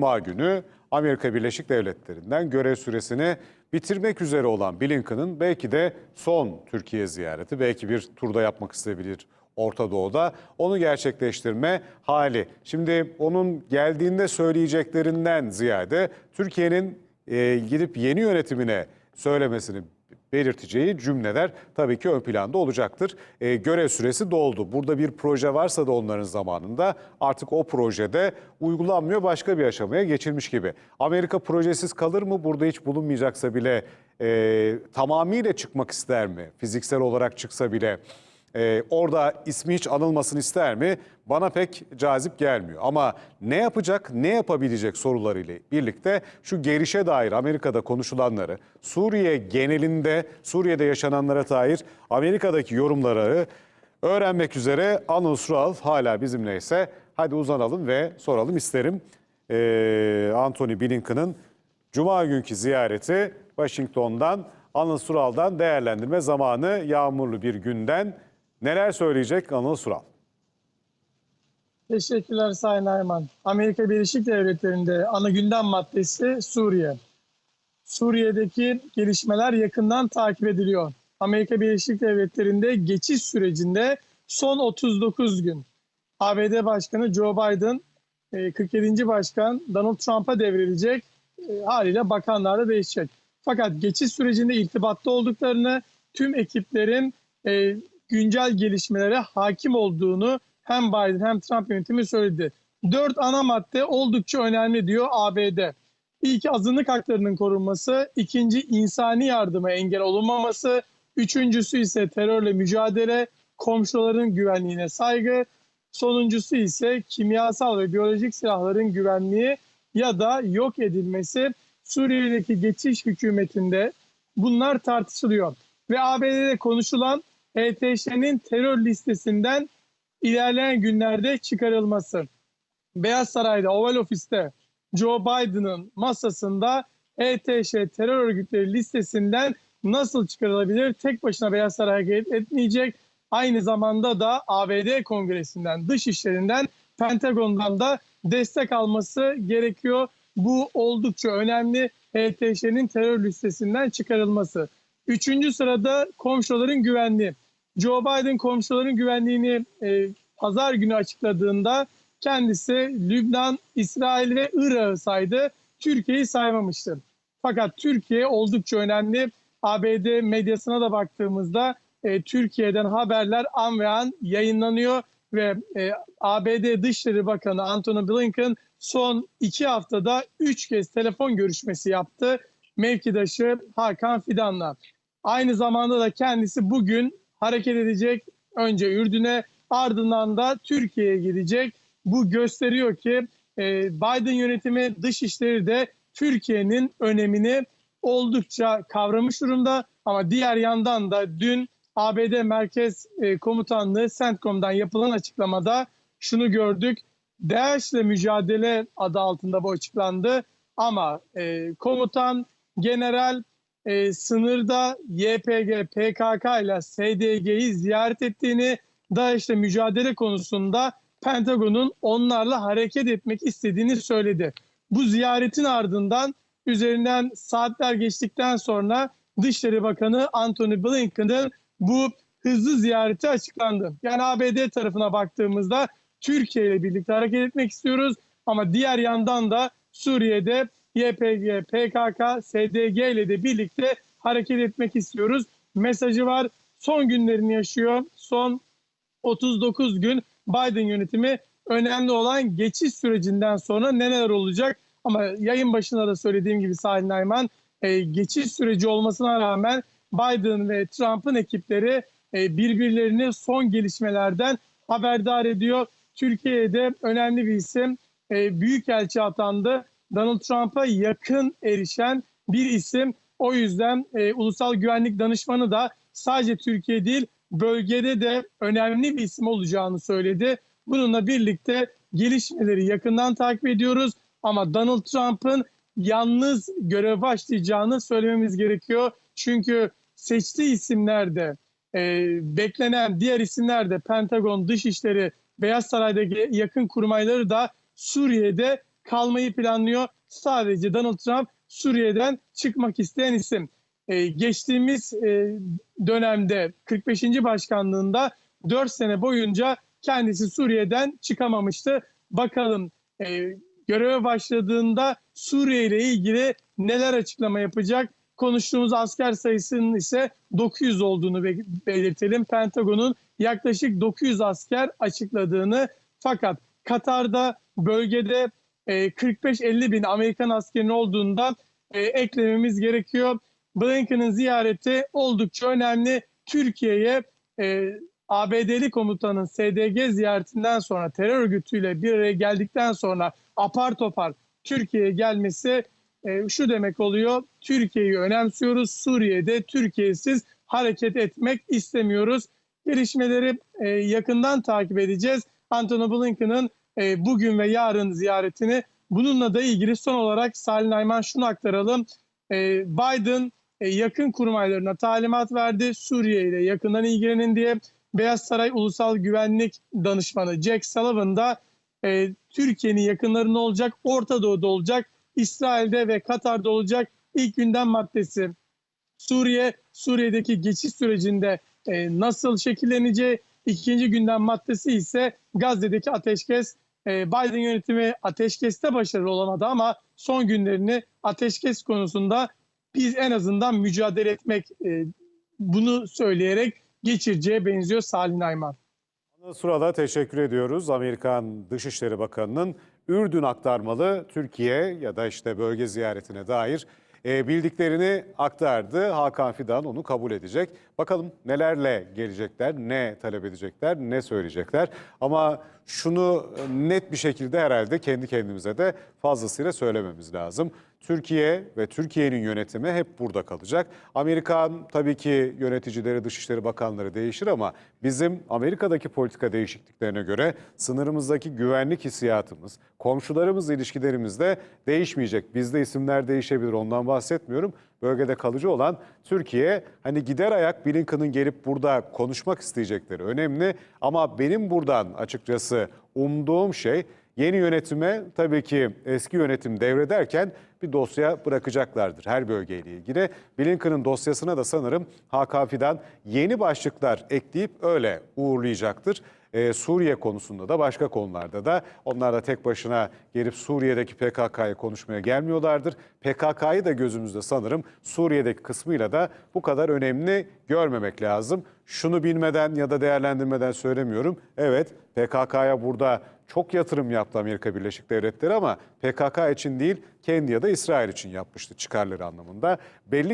Cuma günü Amerika Birleşik Devletleri'nden görev süresini bitirmek üzere olan Blinken'ın belki de son Türkiye ziyareti, belki bir turda yapmak isteyebilir Orta Doğu'da. Onu gerçekleştirme hali. Şimdi onun geldiğinde söyleyeceklerinden ziyade Türkiye'nin e, gidip yeni yönetimine söylemesini belirteceği cümleler tabii ki ön planda olacaktır. E, görev süresi doldu. Burada bir proje varsa da onların zamanında artık o projede uygulanmıyor başka bir aşamaya geçilmiş gibi. Amerika projesiz kalır mı? Burada hiç bulunmayacaksa bile e, tamamıyla çıkmak ister mi? Fiziksel olarak çıksa bile e, orada ismi hiç anılmasını ister mi? Bana pek cazip gelmiyor. Ama ne yapacak, ne yapabilecek sorularıyla birlikte şu gelişe dair Amerika'da konuşulanları, Suriye genelinde, Suriye'de yaşananlara dair Amerika'daki yorumları öğrenmek üzere Anıl Sural hala bizimleyse hadi uzanalım ve soralım isterim. Ee, Anthony Blinken'ın Cuma günkü ziyareti Washington'dan Anıl Sural'dan değerlendirme zamanı yağmurlu bir günden neler söyleyecek Anıl Sural? Teşekkürler Sayın Ayman. Amerika Birleşik Devletleri'nde ana gündem maddesi Suriye. Suriye'deki gelişmeler yakından takip ediliyor. Amerika Birleşik Devletleri'nde geçiş sürecinde son 39 gün ABD Başkanı Joe Biden, e, 47. Başkan Donald Trump'a devrilecek e, haliyle bakanlar da değişecek. Fakat geçiş sürecinde irtibatta olduklarını, tüm ekiplerin e, güncel gelişmelere hakim olduğunu hem Biden hem Trump yönetimi söyledi. Dört ana madde oldukça önemli diyor ABD. İlk azınlık haklarının korunması, ikinci insani yardıma engel olunmaması, üçüncüsü ise terörle mücadele, komşuların güvenliğine saygı, sonuncusu ise kimyasal ve biyolojik silahların güvenliği ya da yok edilmesi. Suriye'deki geçiş hükümetinde bunlar tartışılıyor. Ve ABD'de konuşulan HTŞ'nin terör listesinden ilerleyen günlerde çıkarılması. Beyaz Saray'da, Oval Ofis'te Joe Biden'ın masasında HTŞ terör örgütleri listesinden nasıl çıkarılabilir? Tek başına Beyaz Saray hareket etmeyecek. Aynı zamanda da ABD Kongresi'nden, dış işlerinden, Pentagon'dan da destek alması gerekiyor. Bu oldukça önemli HTŞ'nin terör listesinden çıkarılması. Üçüncü sırada komşuların güvenliği. Joe Biden komşuların güvenliğini e, pazar günü açıkladığında kendisi Lübnan, İsrail ve Irak'ı saydı. Türkiye'yi saymamıştı. Fakat Türkiye oldukça önemli. ABD medyasına da baktığımızda e, Türkiye'den haberler an ve an yayınlanıyor ve e, ABD Dışişleri Bakanı Antony Blinken son iki haftada üç kez telefon görüşmesi yaptı mevkidaşı Hakan Fidan'la. Aynı zamanda da kendisi bugün hareket edecek. Önce Ürdün'e ardından da Türkiye'ye gidecek. Bu gösteriyor ki e, Biden yönetimi dışişleri de Türkiye'nin önemini oldukça kavramış durumda. Ama diğer yandan da dün ABD Merkez e, Komutanlığı CENTCOM'dan yapılan açıklamada şunu gördük. DAEŞ'le mücadele adı altında bu açıklandı. Ama e, komutan, general e, sınırda YPG, PKK ile SDG'yi ziyaret ettiğini, DAEŞ'le mücadele konusunda Pentagon'un onlarla hareket etmek istediğini söyledi. Bu ziyaretin ardından üzerinden saatler geçtikten sonra Dışişleri Bakanı Antony Blinken'ın bu hızlı ziyareti açıklandı. Yani ABD tarafına baktığımızda Türkiye ile birlikte hareket etmek istiyoruz ama diğer yandan da Suriye'de YPG, PKK, SDG ile de birlikte hareket etmek istiyoruz. Mesajı var. Son günlerini yaşıyor. Son 39 gün Biden yönetimi önemli olan geçiş sürecinden sonra neler olacak? Ama yayın başında da söylediğim gibi Salih Nayman e, geçiş süreci olmasına rağmen Biden ve Trump'ın ekipleri e, birbirlerini son gelişmelerden haberdar ediyor. Türkiye'de önemli bir isim e, Büyükelçi atandı. Donald Trump'a yakın erişen bir isim. O yüzden e, Ulusal Güvenlik Danışmanı da sadece Türkiye değil bölgede de önemli bir isim olacağını söyledi. Bununla birlikte gelişmeleri yakından takip ediyoruz. Ama Donald Trump'ın yalnız görev başlayacağını söylememiz gerekiyor. Çünkü seçtiği isimlerde e, beklenen diğer isimler de Pentagon, Dışişleri, Beyaz Saray'daki yakın kurmayları da Suriye'de kalmayı planlıyor. Sadece Donald Trump Suriye'den çıkmak isteyen isim. Ee, geçtiğimiz e, dönemde 45. başkanlığında 4 sene boyunca kendisi Suriye'den çıkamamıştı. Bakalım e, göreve başladığında Suriye ile ilgili neler açıklama yapacak? Konuştuğumuz asker sayısının ise 900 olduğunu be- belirtelim. Pentagon'un yaklaşık 900 asker açıkladığını fakat Katar'da bölgede 45-50 bin Amerikan askerinin olduğunda e, eklememiz gerekiyor. Blinken'ın ziyareti oldukça önemli. Türkiye'ye e, ABD'li komutanın SDG ziyaretinden sonra terör örgütüyle bir araya geldikten sonra apar topar Türkiye'ye gelmesi e, şu demek oluyor. Türkiye'yi önemsiyoruz. Suriye'de Türkiye'siz hareket etmek istemiyoruz. Gelişmeleri e, yakından takip edeceğiz. Antony Blinken'ın e, bugün ve yarın ziyaretini. Bununla da ilgili son olarak Salih Ayman şunu aktaralım. E, Biden e, yakın kurmaylarına talimat verdi. Suriye ile yakından ilgilenin diye. Beyaz Saray Ulusal Güvenlik Danışmanı Jack Sullivan da e, Türkiye'nin yakınlarında olacak, Orta Doğu'da olacak, İsrail'de ve Katar'da olacak. İlk gündem maddesi Suriye, Suriye'deki geçiş sürecinde e, nasıl şekilleneceği. İkinci gündem maddesi ise Gazze'deki ateşkes. E, Biden yönetimi ateşkeste başarılı olamadı ama son günlerini ateşkes konusunda biz en azından mücadele etmek e, bunu söyleyerek geçireceğe benziyor Salih Ayman. Sırada teşekkür ediyoruz. Amerikan Dışişleri Bakanı'nın Ürdün aktarmalı Türkiye ya da işte bölge ziyaretine dair e, bildiklerini aktardı. Hakan Fidan onu kabul edecek. Bakalım nelerle gelecekler, ne talep edecekler, ne söyleyecekler. Ama şunu net bir şekilde herhalde kendi kendimize de fazlasıyla söylememiz lazım. Türkiye ve Türkiye'nin yönetimi hep burada kalacak. Amerikan tabii ki yöneticileri, dışişleri bakanları değişir ama bizim Amerika'daki politika değişikliklerine göre sınırımızdaki güvenlik hissiyatımız, komşularımızla ilişkilerimiz de değişmeyecek. Bizde isimler değişebilir ondan bahsetmiyorum. Bölgede kalıcı olan Türkiye hani gider ayak Blinken'ın gelip burada konuşmak isteyecekleri önemli. Ama benim buradan açıkçası umduğum şey Yeni yönetime tabii ki eski yönetim devrederken bir dosya bırakacaklardır her bölgeyle ilgili. Blinken'ın dosyasına da sanırım Hakan yeni başlıklar ekleyip öyle uğurlayacaktır. Ee, Suriye konusunda da başka konularda da onlar da tek başına gelip Suriye'deki PKK'yı konuşmaya gelmiyorlardır. PKK'yı da gözümüzde sanırım Suriye'deki kısmıyla da bu kadar önemli görmemek lazım. Şunu bilmeden ya da değerlendirmeden söylemiyorum. Evet PKK'ya burada çok yatırım yaptı Amerika Birleşik Devletleri ama PKK için değil kendi ya da İsrail için yapmıştı çıkarları anlamında. Belli